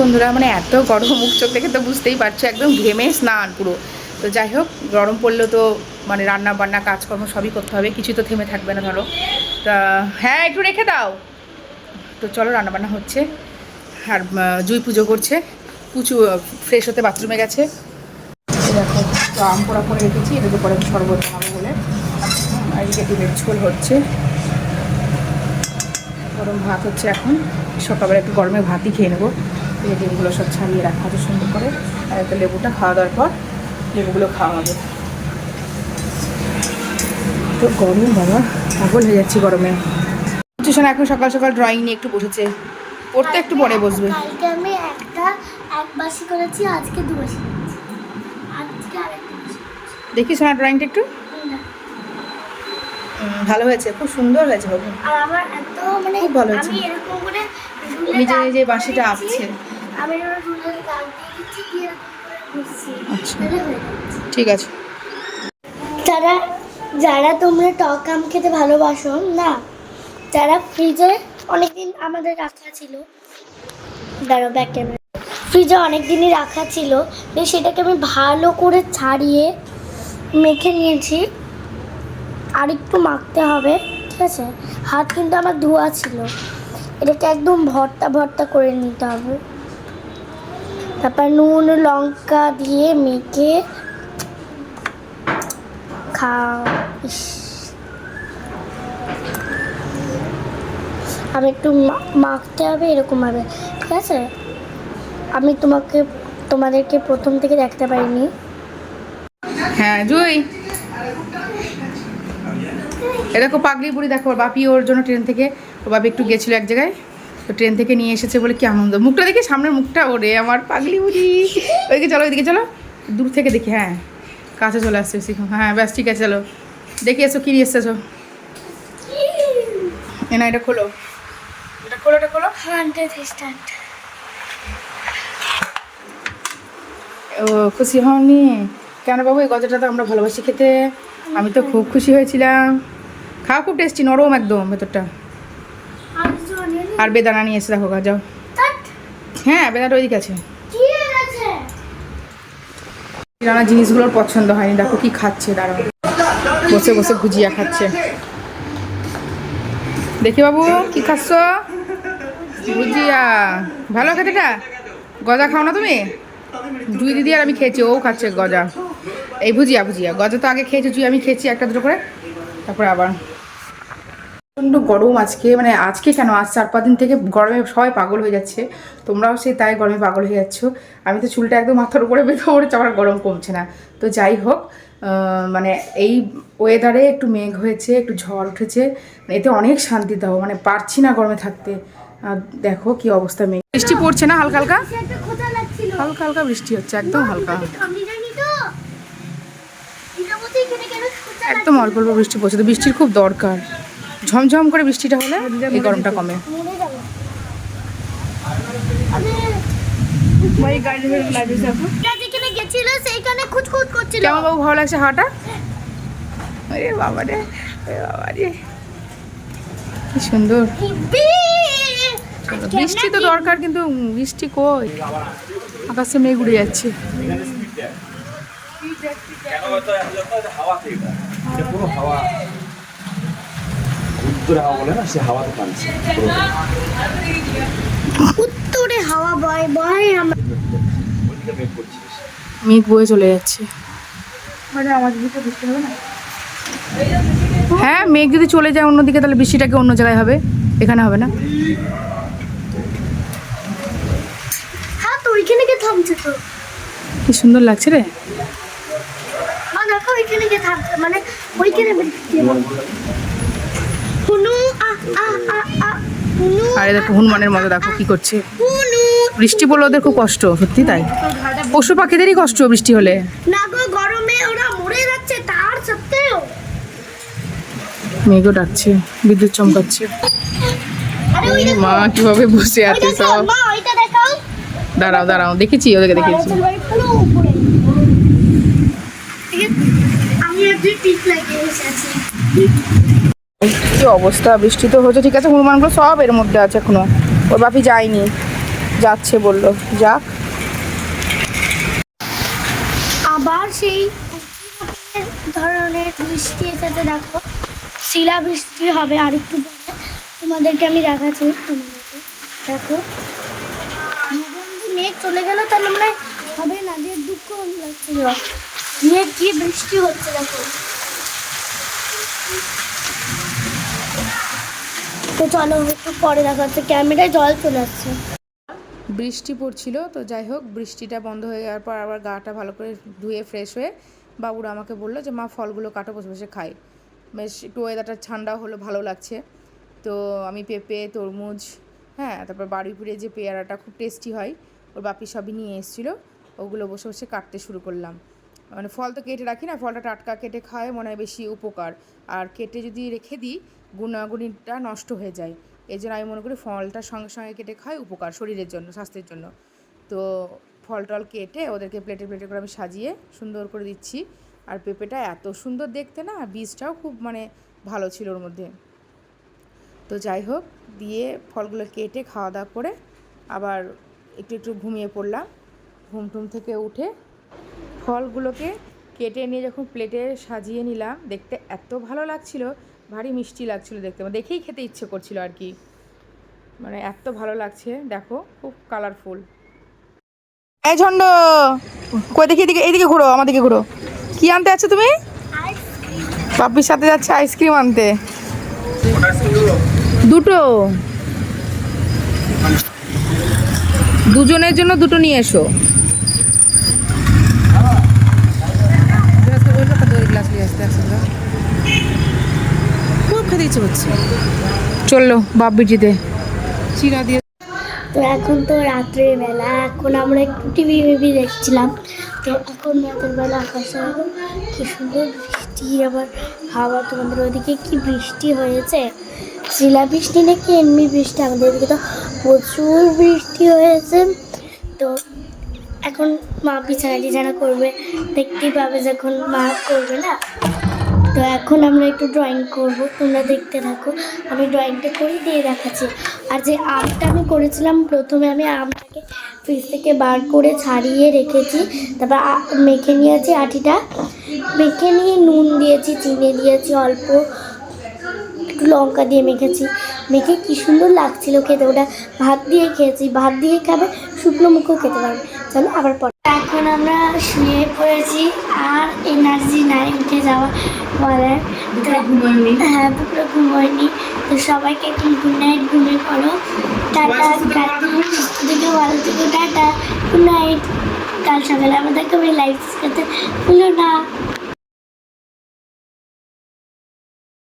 বন্ধুরা মানে এত গরম, মুখ চোখ দেখে তো বুঝতেই পারছ, একদম ঘেমে স্নান পুরো। তো যাই হোক, গরম পড়লেও তো মানে রান্না বান্না কাজকর্ম সবই করতে হবে, কিছু তো থেমে থাকবে না, ধরো। তা হ্যাঁ একটু রেখে দাও। তো চলো রান্না বান্না হচ্ছে। আর জুই পুজো করছে। পুচু ফ্রেশ হতে বাথরুমে গেছে। দেখো, তো আম পোড়া রেখেছি এটা তো পরে শরবত বানাবো বলে। এদিকে ডিমের ঝোল হচ্ছে। গরম ভাত হচ্ছে এখন। সকালবেলা একটু গরমে ভাতই খেয়ে নেব। এই ডিমগুলো সব ছাড়িয়ে রাখা আছে সুন্দর করে। আর একটা লেবুটা খাওয়া দাওয়ার পর লেবুগুলো খাওয়া হবে। তো গরম বাবা পাগল হয়ে যাচ্ছি গরমে। টিউশন এখন সকাল সকাল ড্রয়িং নিয়ে একটু বসেছে। পড়তে একটু পরে বসবে। কালকে আমি একটা এক বাসি করেছি আজকে দু বাসি আজকে আরেকটা দেখি সোনা ড্রয়িংটা একটু? ভালো হয়েছে খুব সুন্দর হয়েছে বাবু। আর আমার এত মানে খুব ভালো হয়েছে। আমি এরকম করে নিজে নিজে বাঁশিটা দিয়েছি, আঁকছে। ঠিক আছে। যারা যারা তোমরা টক আম খেতে ভালোবাসো, না, যারা ফ্রিজে অনেকদিন আমাদের রাখা ছিল দাঁড়ো ব্যাক ক্যামেরা ফ্রিজে অনেক দিনই রাখা ছিল সেটাকে আমি ভালো করে ছাড়িয়ে মেখে নিয়েছি। আর একটু মাখতে হবে, ঠিক আছে? হাত কিন্তু আমার ধোয়া ছিল। এটাকে একদম ভর্তা ভর্তা করে নিতে হবে। তারপর নুন, লঙ্কা দিয়ে মেখে আমি একটু মাখতে হবে, এরকম হবে ঠিক আছে? আমি তোমাকে, তোমাদেরকে প্রথম থেকে দেখতে পারিনি। হ্যাঁ জুই। এ দেখো পাগলি বুড়ি, দেখো বাপি, ওর জন্য ট্রেন থেকে ও বাপি একটু গেছিল এক জায়গায়। তো ট্রেন থেকে নিয়ে এসেছে বলে কি আনন্দ? মুখটা দেখি সামনের মুখটা ওরে আমার পাগলি বুড়ি। ওইদিকে চলো ওইদিকে চলো। দূর থেকে দেখি হ্যাঁ। কাছে চলে আসছে বেশি হ্যাঁ ব্যাস ঠিক আছে চলো। দেখি এসো কি নিয়ে এসেছ এ না এটা খোলো। এটা খোলো এটা খোলো। ও খুশি হওনি? কেন বাবু এই গজাটা তো আমরা ভালোবাসি খেতে। আমি তো খুব খুশি হয়েছিলাম। খাওয়া খুব টেস্টি নরম একদম ভেতরটা? আর বেদানা নিয়ে এসে দেখো যাও। হ্যাঁ বেদানাটা ওইদিকে আছে। কি জিনিসগুলোর পছন্দ হয়নি দেখো কি খাচ্ছে দাঁড়াও বসে বসে ভুজিয়া খাচ্ছে। দেখি বাবু কি খাচ্ছ? ভুজিয়া। ভালো খেতেটা গজা খাও না তুমি? জুই দিদি আর আমি খেয়েছি ও খাচ্ছে গজা। এই ভুজিয়া ভুজিয়া। গজা তো আগে খেয়েছি জুই আমি খেয়েছি একটা দুটো করে। তারপরে আবার। প্রচণ্ড গরম আজকে মানে আজকে কেন? আজ চার পাঁচ দিন থেকে গরমে সবাই পাগল হয়ে যাচ্ছে। তোমরাও সেই তাই গরমে পাগল হয়ে যাচ্ছ। আমি তো চুলটা একদম মাথার উপরে বেঁধে পড়েছে আমার গরম কমছে না। তো যাই হোক মানে এই ওয়েদারে একটু মেঘ হয়েছে একটু ঝড় উঠেছে। এতে অনেক শান্তি দাও মানে পারছি না গরমে থাকতে। আর দেখো কি অবস্থা মেঘ। বৃষ্টি পড়ছে না হালকা হালকা? হালকা হালকা বৃষ্টি হচ্ছে একদম হালকা। একদম অল্প অল্প বৃষ্টি পড়ছে তো বৃষ্টির খুব দরকার। ঝমঝম করে বৃষ্টিটা হলে এই গরমটা কমে। কেমন বাবু ভালো লাগছে হাওয়াটা আরে বাবা রে বাবা রে। কি সুন্দর! বৃষ্টি! তো দরকার কিন্তু বৃষ্টি কই? আকাশে মেঘ উড়ে যাচ্ছে। উত্তরে হাওয়া বলে না সে হাওয়াতে টানছে উত্তরে হাওয়া বয় বয় আমার মেঘ বয়ে চলে যাচ্ছে। মানে আমাদের দিকে বৃষ্টি হবে না? হ্যাঁ মেঘ যদি চলে যায় অন্যদিকে তাহলে বৃষ্টিটাকে অন্য জায়গায় হবে? এখানে হবে না? হ্যাঁ তো ওইখানে গিয়ে থামছে তো। কি সুন্দর লাগছে রে। দেখো ওইখানে গিয়ে থামছে মানে ওইখানে আরে দেখো হনুমানের মতো দেখো কি করছে। বৃষ্টি পড়লে ওদের খুব কষ্ট সত্যি তাই। পশু পাখিদেরই কষ্ট বৃষ্টি হলে। না গো গরমে ওরা মরে যাচ্ছে তার সত্ত্বেও। মেঘও ডাকছে বিদ্যুৎ চমকাচ্ছে। মা কীভাবে বসে আছে সব? দাঁড়াও দাঁড়াও দেখেছি ওদেরকে দেখেছি? আমি একটু টিপ লাগিয়ে বসে আছি। কি অবস্থা? বৃষ্টি তো হচ্ছে ঠিক আছে, হনুমানগুলো সব এর মধ্যে আছে এখনও। ওর বাপি যায়নি, যাচ্ছে বলল, যাক। আবার সেই ধরনের বৃষ্টি এসেছে, দেখো। শিলা বৃষ্টি হবে আর একটু তোমাদেরকে আমি দেখাচ্ছি দেখো। মেঘ চলে গেল, তাহলে মানে হবে না যে দুঃখ লাগছিল মেঘ কি বৃষ্টি হচ্ছে, দেখো। তো চলো একটু পরে দেখা যাচ্ছে ক্যামেরায় জল চলে আসছে। বৃষ্টি পড়ছিল, তো যাই হোক, বৃষ্টিটা বন্ধ হয়ে যাওয়ার পর আবার গাটা ভালো করে ধুয়ে ফ্রেশ হয়ে বাবুরা আমাকে বলল যে, মা, ফলগুলো কাটো, বসে বসে খাই। বেশ একটু ওয়েদারটা ঠান্ডা হলো, ভালো লাগছে। তো আমি পেঁপে, তরমুজ হ্যাঁ তারপর বাড়িপুরে যে পেয়ারাটা খুব টেস্টি হয়, ওর বাপি সবই নিয়ে এসেছিল, ওগুলো বসে বসে কাটতে শুরু করলাম। মানে ফল তো কেটে রাখি না, ফলটা টাটকা কেটে খাওয়ায় মনে হয় বেশি উপকার। আর কেটে যদি রেখে দিই, গুণাগুণিটা নষ্ট হয়ে যায়। এই জন্য আমি মনে করি ফলটা সঙ্গে সঙ্গে কেটে খাই উপকার শরীরের জন্য, স্বাস্থ্যের জন্য। তো ফল টল কেটে ওদেরকে প্লেটে প্লেটে করে আমি সাজিয়ে সুন্দর করে দিচ্ছি। আর পেঁপেটা এত সুন্দর দেখতে না, বীজটাও খুব মানে ভালো ছিল ওর মধ্যে। তো যাই হোক, দিয়ে ফলগুলো কেটে খাওয়া দাওয়া করে আবার একটু একটু ঘুমিয়ে পড়লাম। ঘুম টুম থেকে উঠে ফলগুলোকে কেটে নিয়ে যখন প্লেটে সাজিয়ে নিলাম, দেখতে এত ভালো লাগছিল, ভারী মিষ্টি লাগছিল দেখতে। মানে দেখেই খেতে ইচ্ছে করছিল আর কি। মানে এত ভালো লাগছে, দেখো, খুব কালারফুল এই ঝন্ড, কই দেখি এদিকে এইদিকে ঘুরো, আমার দিকে ঘুরো। কি আনতে আছো তুমি? পাপির সাথে যাচ্ছে আইসক্রিম আনতে। দুটো। দুজনের জন্য দুটো নিয়ে এসো। ইচ্ছে হচ্ছে। চলল বাপ বিটিতে চিরা দিয়ে তো এখন তো রাত্রের বেলা, এখন আমরা একটু টিভি মিভি দেখছিলাম। তো এখন রাতের বেলা আকাশে কি সুন্দর বৃষ্টি, আবার হাওয়া তোমাদের ওদিকে কি বৃষ্টি হয়েছে? শিলা বৃষ্টি নাকি এমনি বৃষ্টি? আমাদের এদিকে তো প্রচুর বৃষ্টি হয়েছে। তো এখন মা বিছানা টিছানা করবে, দেখতেই পাবে যখন মা করবে না। তো এখন আমরা একটু ড্রয়িং করব। তোমরা দেখতে থাকো। আমি ড্রয়িংটা করে দিয়ে দেখাচ্ছি। আর যে আমটা আমি করেছিলাম, প্রথমে আমি আমটাকে ফ্রিজ থেকে বার করে ছাড়িয়ে রেখেছি। তারপর মেখে নিয়েছি আটিটা। মেখে নিয়ে নুন দিয়েছি, চিনি দিয়েছি, অল্প একটু লঙ্কা দিয়ে মেখেছি। মেখে কি সুন্দর লাগছিল খেতে। ওটা ভাত দিয়ে খেয়েছি। ভাত দিয়ে খাবে শুকনো মুখেও খেতে পারবে। চলো আবার পরে এখন আমরা শুয়ে পড়েছি আর এনার্জি নাই উঠে যাওয়া বলার হ্যাঁ পুকুরে ঘুমোয়নি তো সবাইকে একটু গুড নাইট ঘুমিয়ে পড়ো টাটা কাল থেকে ভালো থেকে। টাটা গুড নাইট কাল সকালে আমাদেরকে লাইভ করতে ভুলো না।